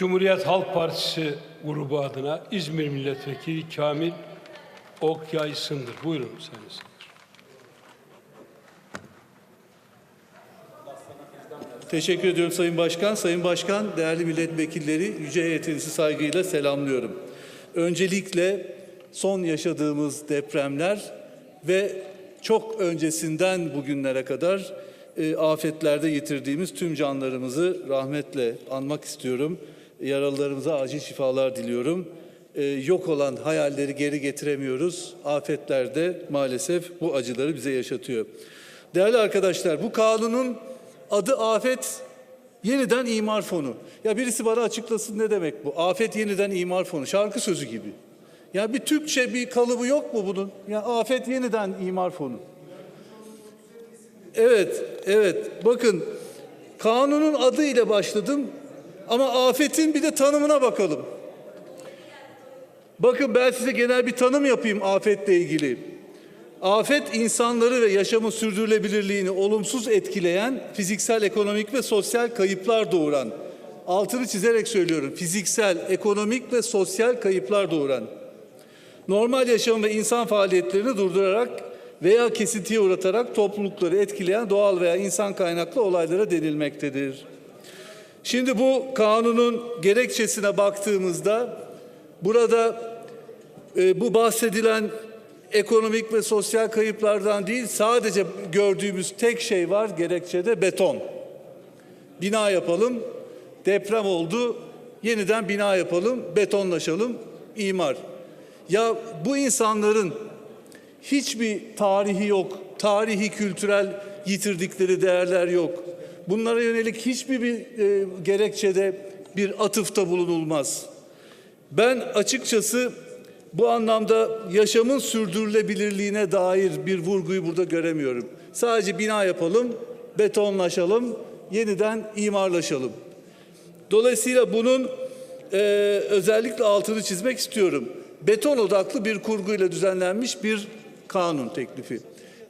Cumhuriyet Halk Partisi grubu adına İzmir Milletvekili Kamil Okyay Sındır. Buyurun Sayın Sındır. Teşekkür ediyorum Sayın Başkan. Sayın Başkan, değerli milletvekilleri, yüce heyetinizi saygıyla selamlıyorum. Öncelikle son yaşadığımız depremler ve çok öncesinden bugünlere kadar e, afetlerde yitirdiğimiz tüm canlarımızı rahmetle anmak istiyorum. Yaralılarımıza acil şifalar diliyorum. E, yok olan hayalleri geri getiremiyoruz. Afetlerde maalesef bu acıları bize yaşatıyor. Değerli arkadaşlar, bu kanunun Adı afet yeniden imar fonu. Ya birisi bana açıklasın ne demek bu? Afet yeniden imar fonu. Şarkı sözü gibi. Ya bir Türkçe bir kalıbı yok mu bunun? Ya afet yeniden imar fonu. Evet, evet. Bakın kanunun adı ile başladım ama afetin bir de tanımına bakalım. Bakın ben size genel bir tanım yapayım afetle ilgili. Afet insanları ve yaşamın sürdürülebilirliğini olumsuz etkileyen fiziksel, ekonomik ve sosyal kayıplar doğuran, altını çizerek söylüyorum, fiziksel, ekonomik ve sosyal kayıplar doğuran, normal yaşam ve insan faaliyetlerini durdurarak veya kesintiye uğratarak toplulukları etkileyen doğal veya insan kaynaklı olaylara denilmektedir. Şimdi bu kanunun gerekçesine baktığımızda burada e, bu bahsedilen ekonomik ve sosyal kayıplardan değil sadece gördüğümüz tek şey var gerekçede beton. Bina yapalım, deprem oldu, yeniden bina yapalım, betonlaşalım, imar. Ya bu insanların hiçbir tarihi yok, tarihi kültürel yitirdikleri değerler yok. Bunlara yönelik hiçbir bir e, gerekçede bir atıfta bulunulmaz. Ben açıkçası bu anlamda yaşamın sürdürülebilirliğine dair bir vurguyu burada göremiyorum. Sadece bina yapalım, betonlaşalım, yeniden imarlaşalım. Dolayısıyla bunun e, özellikle altını çizmek istiyorum. Beton odaklı bir kurguyla düzenlenmiş bir kanun teklifi.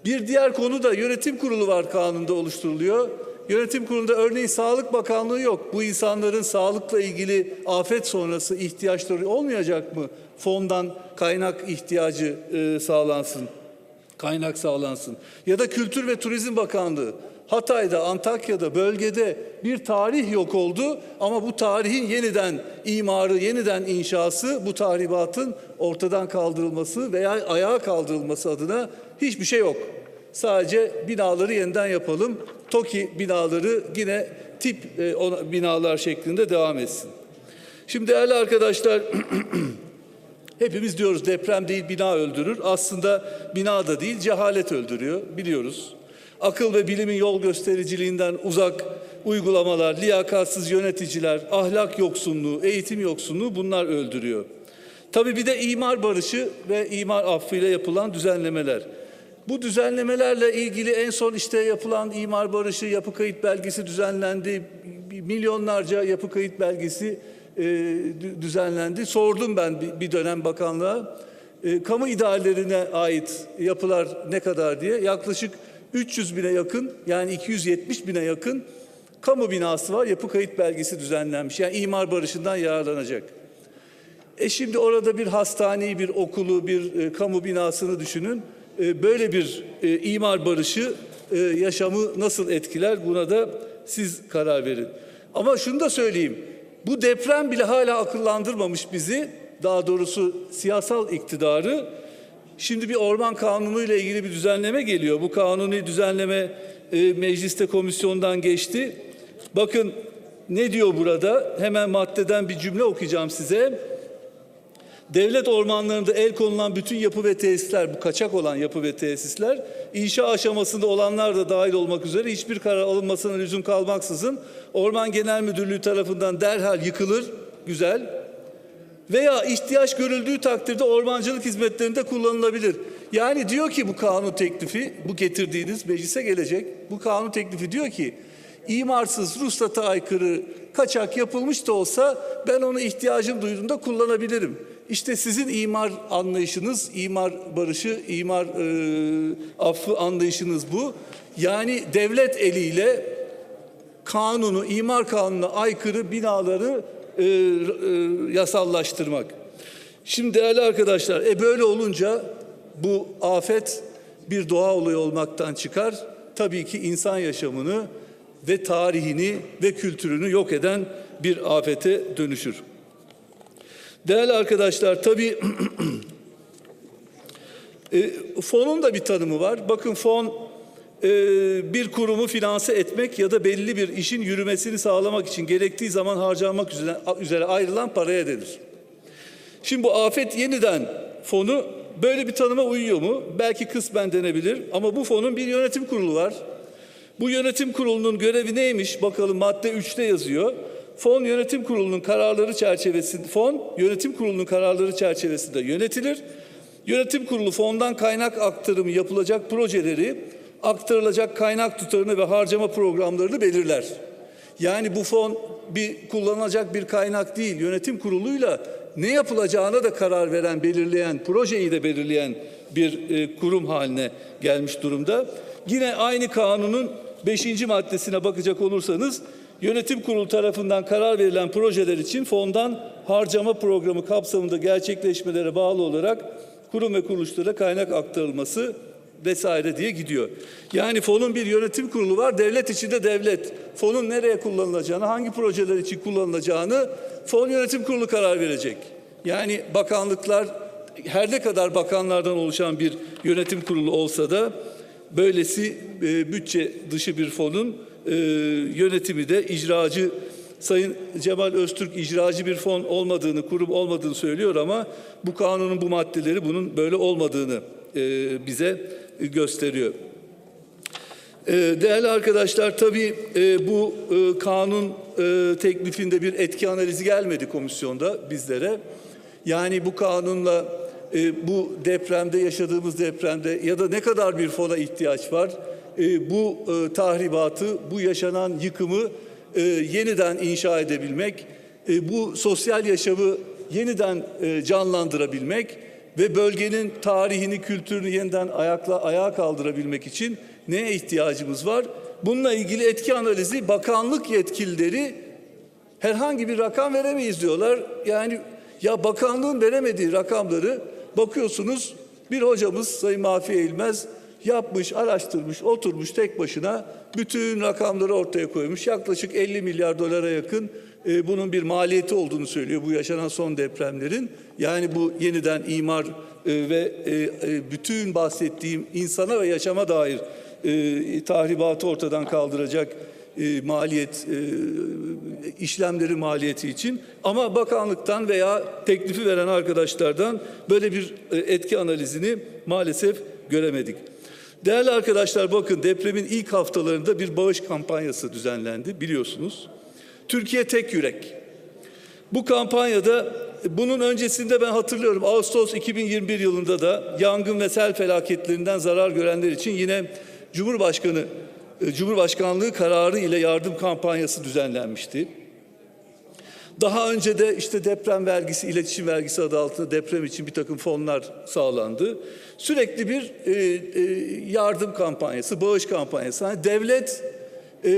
Bir diğer konu da yönetim kurulu var kanunda oluşturuluyor. Yönetim kurulunda örneğin Sağlık Bakanlığı yok. Bu insanların sağlıkla ilgili afet sonrası ihtiyaçları olmayacak mı? Fondan kaynak ihtiyacı e, sağlansın, kaynak sağlansın. Ya da Kültür ve Turizm Bakanlığı Hatay'da, Antakya'da, bölgede bir tarih yok oldu ama bu tarihin yeniden imarı, yeniden inşası, bu tahribatın ortadan kaldırılması veya ayağa kaldırılması adına hiçbir şey yok. Sadece binaları yeniden yapalım. TOKİ binaları yine tip e, ona- binalar şeklinde devam etsin. Şimdi değerli arkadaşlar hepimiz diyoruz deprem değil bina öldürür. Aslında bina da değil cehalet öldürüyor biliyoruz. Akıl ve bilimin yol göstericiliğinden uzak uygulamalar, liyakatsız yöneticiler, ahlak yoksunluğu, eğitim yoksunluğu bunlar öldürüyor. Tabii bir de imar barışı ve imar affıyla yapılan düzenlemeler. Bu düzenlemelerle ilgili en son işte yapılan imar barışı, yapı kayıt belgesi düzenlendi. Milyonlarca yapı kayıt belgesi e, dü- düzenlendi. Sordum ben bir dönem bakanlığa. E, kamu idarelerine ait yapılar ne kadar diye. Yaklaşık 300 bine yakın yani 270 bine yakın kamu binası var. Yapı kayıt belgesi düzenlenmiş. Yani imar barışından yararlanacak. E şimdi orada bir hastaneyi, bir okulu, bir e, kamu binasını düşünün. E, böyle bir e, imar barışı e, yaşamı nasıl etkiler buna da siz karar verin. Ama şunu da söyleyeyim. Bu deprem bile hala akıllandırmamış bizi. Daha doğrusu siyasal iktidarı. Şimdi bir orman kanunu ile ilgili bir düzenleme geliyor. Bu kanuni düzenleme mecliste komisyondan geçti. Bakın ne diyor burada? Hemen maddeden bir cümle okuyacağım size. Devlet ormanlarında el konulan bütün yapı ve tesisler, bu kaçak olan yapı ve tesisler, inşa aşamasında olanlar da dahil olmak üzere hiçbir karar alınmasına lüzum kalmaksızın Orman Genel Müdürlüğü tarafından derhal yıkılır, güzel. Veya ihtiyaç görüldüğü takdirde ormancılık hizmetlerinde kullanılabilir. Yani diyor ki bu kanun teklifi, bu getirdiğiniz meclise gelecek, bu kanun teklifi diyor ki, imarsız, ruhsata aykırı, kaçak yapılmış da olsa ben onu ihtiyacım duyduğumda kullanabilirim. İşte sizin imar anlayışınız, imar barışı, imar e, affı anlayışınız bu. Yani devlet eliyle kanunu, imar kanununa aykırı binaları e, e, yasallaştırmak. Şimdi değerli arkadaşlar, e böyle olunca bu afet bir doğa olayı olmaktan çıkar. Tabii ki insan yaşamını ve tarihini ve kültürünü yok eden bir afete dönüşür. Değerli arkadaşlar, tabii e, fonun da bir tanımı var. Bakın fon e, bir kurumu finanse etmek ya da belli bir işin yürümesini sağlamak için gerektiği zaman harcanmak üzere, üzere ayrılan paraya denir. Şimdi bu afet yeniden fonu böyle bir tanıma uyuyor mu? Belki kısmen denebilir ama bu fonun bir yönetim kurulu var. Bu yönetim kurulunun görevi neymiş? Bakalım madde 3'te yazıyor. Fon yönetim kurulunun kararları çerçevesinde fon yönetim kurulunun kararları çerçevesinde yönetilir. Yönetim kurulu fondan kaynak aktarımı yapılacak projeleri, aktarılacak kaynak tutarını ve harcama programlarını belirler. Yani bu fon bir kullanılacak bir kaynak değil. Yönetim kuruluyla ne yapılacağına da karar veren, belirleyen, projeyi de belirleyen bir e, kurum haline gelmiş durumda. Yine aynı kanunun 5. maddesine bakacak olursanız yönetim kurulu tarafından karar verilen projeler için fondan harcama programı kapsamında gerçekleşmelere bağlı olarak kurum ve kuruluşlara kaynak aktarılması vesaire diye gidiyor. Yani fonun bir yönetim kurulu var. Devlet içinde devlet. Fonun nereye kullanılacağını, hangi projeler için kullanılacağını fon yönetim kurulu karar verecek. Yani bakanlıklar her ne kadar bakanlardan oluşan bir yönetim kurulu olsa da böylesi e, bütçe dışı bir fonun e, yönetimi de icracı Sayın Cemal Öztürk icracı bir fon olmadığını, kurum olmadığını söylüyor ama bu kanunun bu maddeleri bunun böyle olmadığını e, bize gösteriyor. E, değerli arkadaşlar tabii e, bu e, kanun e, teklifinde bir etki analizi gelmedi komisyonda bizlere. Yani bu kanunla e, bu depremde yaşadığımız depremde ya da ne kadar bir fona ihtiyaç var? E, bu e, tahribatı, bu yaşanan yıkımı e, yeniden inşa edebilmek, e, bu sosyal yaşamı yeniden e, canlandırabilmek ve bölgenin tarihini, kültürünü yeniden ayakla ayağa kaldırabilmek için neye ihtiyacımız var? Bununla ilgili etki analizi bakanlık yetkilileri herhangi bir rakam veremeyiz diyorlar. Yani ya bakanlığın veremediği rakamları bakıyorsunuz bir hocamız Sayın Mafi Eğilmez yapmış, araştırmış, oturmuş tek başına bütün rakamları ortaya koymuş. Yaklaşık 50 milyar dolara yakın e, bunun bir maliyeti olduğunu söylüyor bu yaşanan son depremlerin. Yani bu yeniden imar e, ve e, e, bütün bahsettiğim insana ve yaşama dair e, tahribatı ortadan kaldıracak e, maliyet e, işlemleri maliyeti için ama bakanlıktan veya teklifi veren arkadaşlardan böyle bir e, etki analizini maalesef göremedik. Değerli arkadaşlar bakın depremin ilk haftalarında bir bağış kampanyası düzenlendi biliyorsunuz. Türkiye tek yürek. Bu kampanyada bunun öncesinde ben hatırlıyorum Ağustos 2021 yılında da yangın ve sel felaketlerinden zarar görenler için yine Cumhurbaşkanı Cumhurbaşkanlığı kararı ile yardım kampanyası düzenlenmişti. Daha önce de işte deprem vergisi, iletişim vergisi adı altında deprem için bir takım fonlar sağlandı. Sürekli bir e, e, yardım kampanyası, bağış kampanyası. Yani devlet e,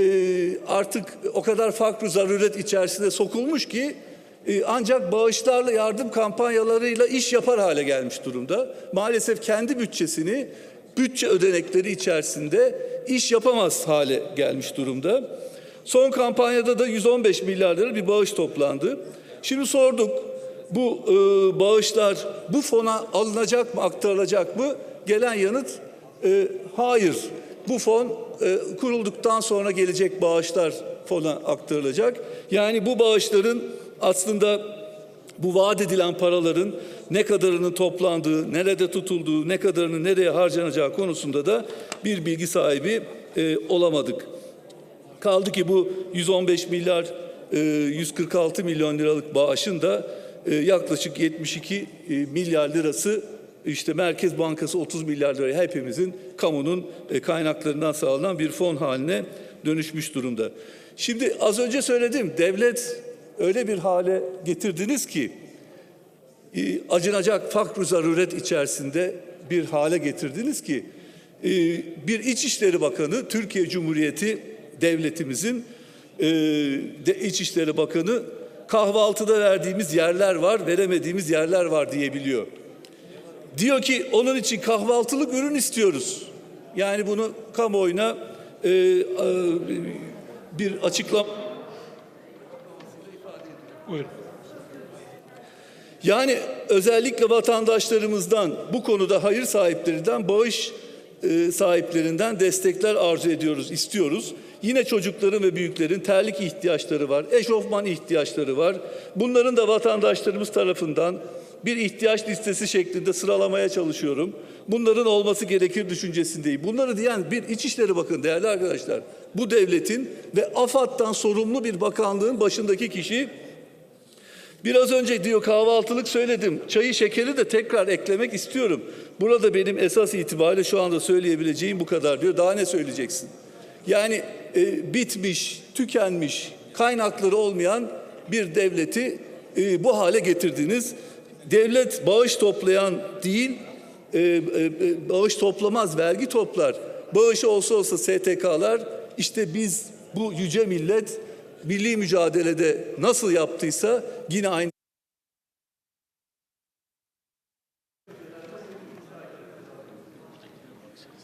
artık o kadar farklı zaruret içerisinde sokulmuş ki e, ancak bağışlarla yardım kampanyalarıyla iş yapar hale gelmiş durumda. Maalesef kendi bütçesini bütçe ödenekleri içerisinde iş yapamaz hale gelmiş durumda. Son kampanyada da 115 milyar lira bir bağış toplandı. Şimdi sorduk bu e, bağışlar bu fona alınacak mı, aktarılacak mı? Gelen yanıt e, hayır. Bu fon e, kurulduktan sonra gelecek bağışlar fona aktarılacak. Yani bu bağışların aslında bu vaat edilen paraların ne kadarının toplandığı, nerede tutulduğu, ne kadarının nereye harcanacağı konusunda da bir bilgi sahibi e, olamadık. Kaldı ki bu 115 milyar e, 146 milyon liralık bağışın da e, yaklaşık 72 e, milyar lirası işte Merkez Bankası 30 milyar liraya hepimizin kamunun e, kaynaklarından sağlanan bir fon haline dönüşmüş durumda. Şimdi az önce söyledim devlet öyle bir hale getirdiniz ki acınacak fakr zaruret içerisinde bir hale getirdiniz ki e, bir İçişleri Bakanı Türkiye Cumhuriyeti devletimizin e, de İçişleri Bakanı kahvaltıda verdiğimiz yerler var, veremediğimiz yerler var diyebiliyor. Diyor ki onun için kahvaltılık ürün istiyoruz. Yani bunu kamuoyuna e, e, bir açıklama Buyurun. Yani özellikle vatandaşlarımızdan bu konuda hayır sahiplerinden bağış e, sahiplerinden destekler arzu ediyoruz, istiyoruz. Yine çocukların ve büyüklerin terlik ihtiyaçları var, eşofman ihtiyaçları var. Bunların da vatandaşlarımız tarafından bir ihtiyaç listesi şeklinde sıralamaya çalışıyorum. Bunların olması gerekir düşüncesindeyim. Bunları diyen bir İçişleri Bakın değerli arkadaşlar. Bu devletin ve AFAD'dan sorumlu bir bakanlığın başındaki kişi Biraz önce diyor kahvaltılık söyledim. Çayı şekeri de tekrar eklemek istiyorum. Burada benim esas itibariyle şu anda söyleyebileceğim bu kadar diyor. Daha ne söyleyeceksin? Yani e, bitmiş, tükenmiş, kaynakları olmayan bir devleti e, bu hale getirdiniz. Devlet bağış toplayan değil, e, e, e, bağış toplamaz, vergi toplar. Bağışı olsa olsa STK'lar işte biz bu yüce millet milli mücadelede nasıl yaptıysa yine aynı